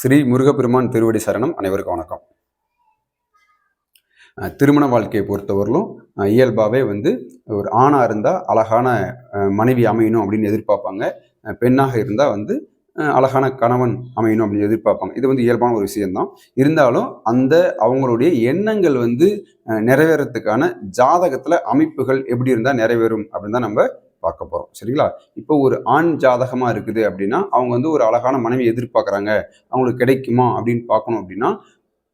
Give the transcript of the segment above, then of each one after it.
ஸ்ரீ முருகப்பெருமான் திருவடி சரணம் அனைவருக்கும் வணக்கம். திருமண வாழ்க்கையை பொறுத்தவரையிலும் இயல்பாகவே வந்து ஒரு ஆணாக இருந்தால் அழகான மனைவி அமையணும் அப்படின்னு எதிர்பார்ப்பாங்க. பெண்ணாக இருந்தால் வந்து அழகான கணவன் அமையணும் அப்படின்னு எதிர்பார்ப்பாங்க. இது வந்து இயல்பான ஒரு விஷயம்தான். இருந்தாலும் அந்த அவங்களுடைய எண்ணங்கள் வந்து நிறைவேறத்துக்கான ஜாதகத்தில் அமைப்புகள் எப்படி இருந்தால் நிறைவேறும் அப்படின்னு தான் நம்ம பார்க்க போகிறோம் சரிங்களா? இப்போ ஒரு ஆண் ஜாதகமாக இருக்குது அப்படின்னா அவங்க வந்து ஒரு அழகான மனைவி எதிர்பார்க்குறாங்க. அவங்களுக்கு கிடைக்குமா அப்படின்னு பார்க்கணும் அப்படின்னா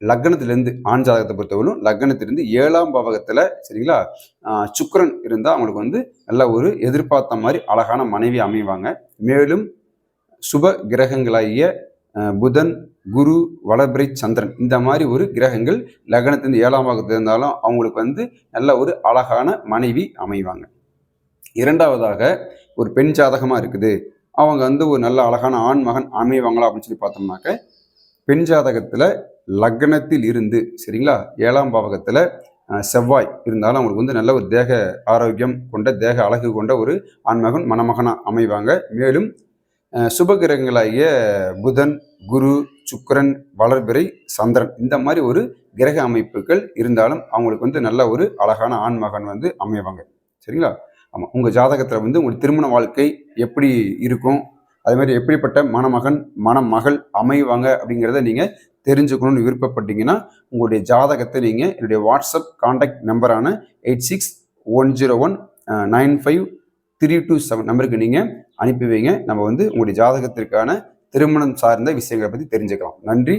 லக்னத்திலேருந்து ஆண் ஜாதகத்தை பொறுத்தவரைக்கும் லக்னத்திலேருந்து ஏழாம் பாவகத்தில் சரிங்களா? சுக்கரன் இருந்தால் அவங்களுக்கு வந்து நல்ல ஒரு எதிர்பார்த்த மாதிரி அழகான மனைவி அமைவாங்க. மேலும் சுப கிரகங்களாகிய புதன் குரு வளர்பிறை சந்திரன் இந்த மாதிரி ஒரு கிரகங்கள் லக்னத்திலிருந்து ஏழாம் பாகத்தில் இருந்தாலும் அவங்களுக்கு வந்து நல்ல ஒரு அழகான மனைவி அமைவாங்க. இரண்டாவதாக ஒரு பெண் ஜாதகமாக இருக்குது. அவங்க வந்து ஒரு நல்ல அழகான ஆண் மகன் அமைவாங்களா அப்படின்னு சொல்லி பார்த்தோம்னாக்க பெண் ஜாதகத்தில் லக்னத்தில் இருந்து சரிங்களா? ஏழாம் பாவகத்தில் செவ்வாய் இருந்தாலும் அவங்களுக்கு வந்து நல்ல ஒரு தேக ஆரோக்கியம் கொண்ட தேக அழகு கொண்ட ஒரு ஆண்மகன் மணமகனாக அமைவாங்க. மேலும் சுபகிரகங்களாகிய புதன் குரு சுக்கரன் வளர்பிறை சந்திரன் இந்த மாதிரி ஒரு கிரக அமைப்புகள் இருந்தாலும் அவங்களுக்கு வந்து நல்ல ஒரு அழகான ஆண்மகன் வந்து அமைவாங்க. சரிங்களா? ஆமாம் உங்கள் ஜாதகத்தில் வந்து உங்கள் திருமண வாழ்க்கை எப்படி இருக்கும்? அதே மாதிரி எப்படிப்பட்ட மணமகன் மணமகள் அமைவாங்க அப்படிங்கிறத நீங்கள் தெரிஞ்சுக்கணும்னு விருப்பப்பட்டீங்கன்னா உங்களுடைய ஜாதகத்தை நீங்கள் என்னுடைய WhatsApp contact நம்பரான eight six one zero one nine five three two seven நம்பருக்கு நீங்கள் அனுப்பி வைங்க. நம்ம வந்து உங்களுடைய ஜாதகத்திற்கான திருமணம் சார்ந்த விஷயங்களை பற்றி தெரிஞ்சுக்கலாம். நன்றி